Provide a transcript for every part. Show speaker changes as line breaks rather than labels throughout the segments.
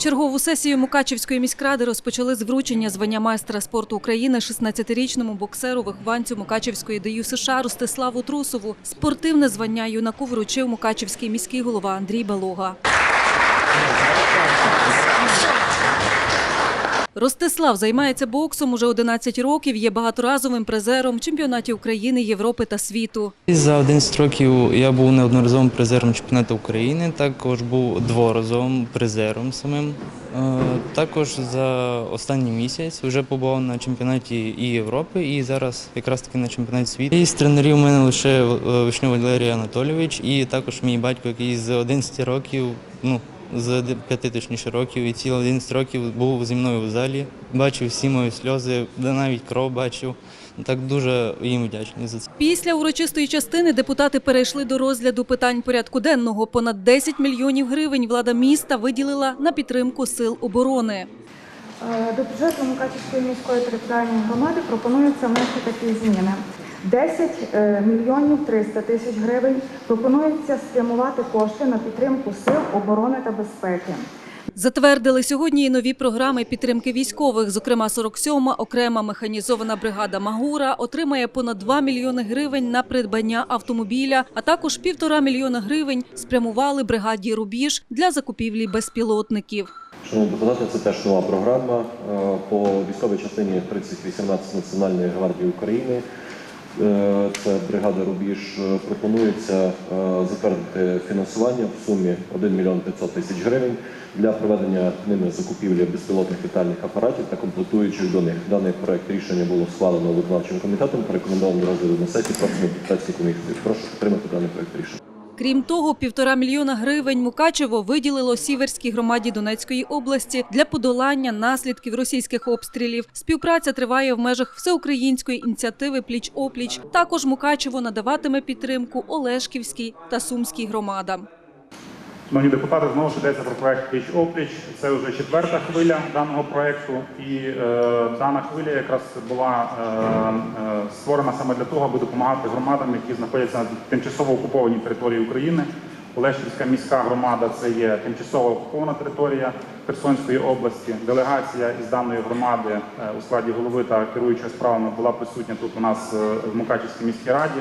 Чергову сесію Мукачівської міськради розпочали з вручення звання майстра спорту України 16-річному боксеру вихованцю Мукачівської ДЮ США Ростиславу Трусову. Спортивне звання юнаку вручив Мукачівський міський голова Андрій Балога. Ростислав займається боксом уже 11 років, є багаторазовим призером чемпіонатів України, Європи та світу.
За 11 років я був неодноразовим призером чемпіонату України, також був дворазовим призером самим. Е, Також за останній місяць вже побував на чемпіонаті і Європи, і зараз якраз таки на чемпіонаті світу. І з тренерів у мене лише е, Вишньов Валерій Анатолійович, і також мій батько, який з 11 років, ну з 5 точніше років, і цілі 11 років був зі мною в залі, бачив всі мої сльози, де навіть кров бачив. Так дуже їм вдячний за це.
Після урочистої частини депутати перейшли до розгляду питань порядку денного. Понад 10 мільйонів гривень влада міста виділила на підтримку сил оборони.
Е, До бюджету Мукачівської міської територіальної громади пропонується внести такі зміни. 10 е, мільйонів 300 тисяч гривень пропонується спрямувати кошти на підтримку сил оборони та безпеки.
Затвердили сьогодні і нові програми підтримки військових. Зокрема, 47-ма окрема механізована бригада Магура отримає понад 2 мільйони гривень на придбання автомобіля, а також півтора мільйона гривень спрямували бригаді Рубіж для закупівлі безпілотників.
Шановні депутати, це теж нова програма е, по військовій частині 3018 Національної гвардії України. Е, Це бригада Рубіж. Е, Пропонується е, затвердити фінансування в сумі 1 мільйон 500 тисяч гривень для проведення ними закупівлі безпілотних літальних апаратів та комплектуючих до них. Даний проект рішення було схвалено виконавчим комітетом, порекомендовано до розгляду на сесії. Просимо депутатських комісії. Прошу підтримати даний проект рішення.
Крім того, півтора мільйона гривень Мукачево виділило Сіверській громаді Донецької області для подолання наслідків російських обстрілів. Співпраця триває в межах всеукраїнської ініціативи Пліч опліч. Також Мукачево надаватиме підтримку Олешківській та Сумській громадам.
Шановні депутати, знову ж йдеться про проект Пліч опліч. Це вже четверта хвиля даного проекту, і е, дана хвиля якраз була е, е, створена саме для того, аби допомагати громадам, які знаходяться на тимчасово окупованій території України. Олешківська міська громада це є тимчасово окупована територія Херсонської області. Делегація із даної громади е, у складі голови та керуючого справами була присутня тут у нас е, в Мукачівській міській раді.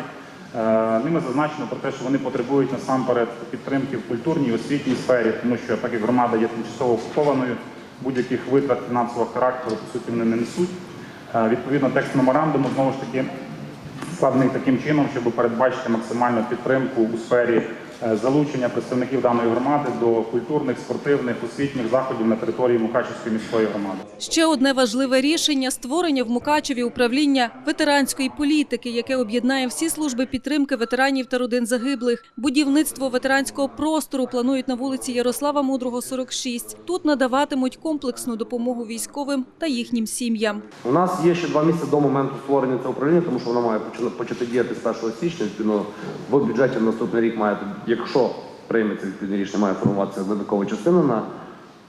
Е, Ними зазначено про те, що вони потребують насамперед підтримки в культурній освітній сфері, тому що так як громада є тимчасово окупованою, будь-яких витрат фінансового характеру по суті вони не несуть. Е, Відповідно, текст меморандуму знову ж таки складений таким чином, щоб передбачити максимальну підтримку у сфері залучення представників даної громади до культурних, спортивних, освітніх заходів на території Мукачівської міської громади.
Ще одне важливе рішення створення в Мукачеві управління ветеранської політики, яке об'єднає всі служби підтримки ветеранів та родин загиблих. Будівництво ветеранського простору планують на вулиці Ярослава Мудрого, 46. Тут надаватимуть комплексну допомогу військовим та їхнім сім'ям.
У нас є ще два місяці до моменту створення цього управління, тому що воно має почати діяти з 1 січня. Відповідно, в бюджеті наступний рік має, якщо прийметься відповідне рішення, має формуватися додаткова частина на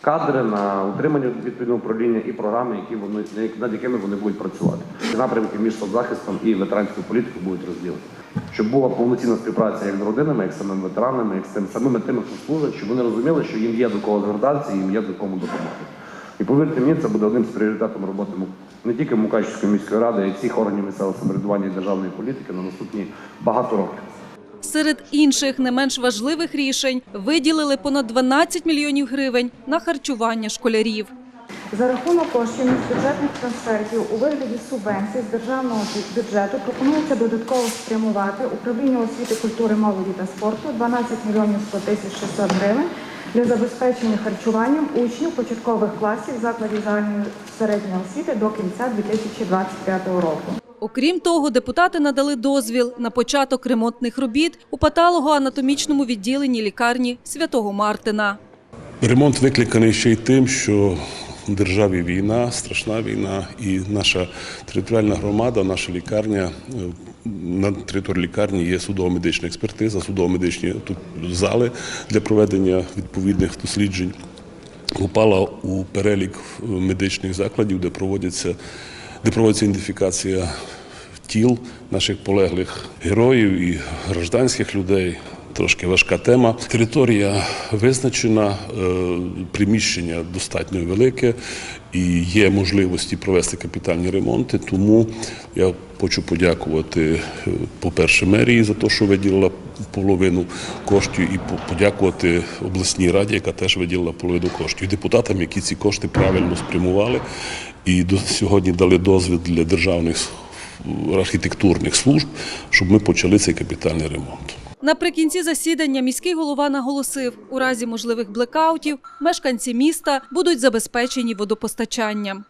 кадри, на утримання відповідного управління і програми, які вони над якими вони будуть працювати. Напрямки між соцзахистом і ветеранською політикою будуть розділені. Щоб була повноцінна співпраця як з родинами, як з самими ветеранами, як з тим самими тими, хто служить, щоб вони розуміли, що їм є до кого звертатися, їм є до кому допомогти. І повірте мені, це буде одним з пріоритетів роботи не тільки Мукачівської міської ради, а й всіх органів місцевого самоврядування і державної політики на наступні багато років.
Серед інших не менш важливих рішень виділили понад 12 мільйонів гривень на харчування школярів.
За рахунок коштів міжбюджетних трансфертів у вигляді субвенцій з державного бюджету пропонується додатково спрямувати управління освіти, культури, молоді та спорту 12 мільйонів 100 тисяч 600 гривень для забезпечення харчуванням учнів початкових класів закладів загальної середньої освіти до кінця 2025 року.
Окрім того, депутати надали дозвіл на початок ремонтних робіт у патологоанатомічному відділенні лікарні Святого Мартина.
Ремонт викликаний ще й тим, що в державі війна, страшна війна, і наша територіальна громада, наша лікарня. На території лікарні є судово-медична експертиза, судово-медичні зали для проведення відповідних досліджень. Попала у перелік медичних закладів, де проводяться, де проводиться ідентифікація тіл наших полеглих героїв і гражданських людей. Трошки важка тема. Територія визначена, е, приміщення достатньо велике і є можливості провести капітальні ремонти. Тому я хочу подякувати, е, по-перше, мерії за те, що виділила половину коштів, і подякувати обласній раді, яка теж виділила половину коштів, депутатам, які ці кошти правильно спрямували і до сьогодні дали дозвіл для державних архітектурних служб, щоб ми почали цей капітальний ремонт.
Наприкінці засідання міський голова наголосив, у разі можливих блекаутів мешканці міста будуть забезпечені водопостачанням.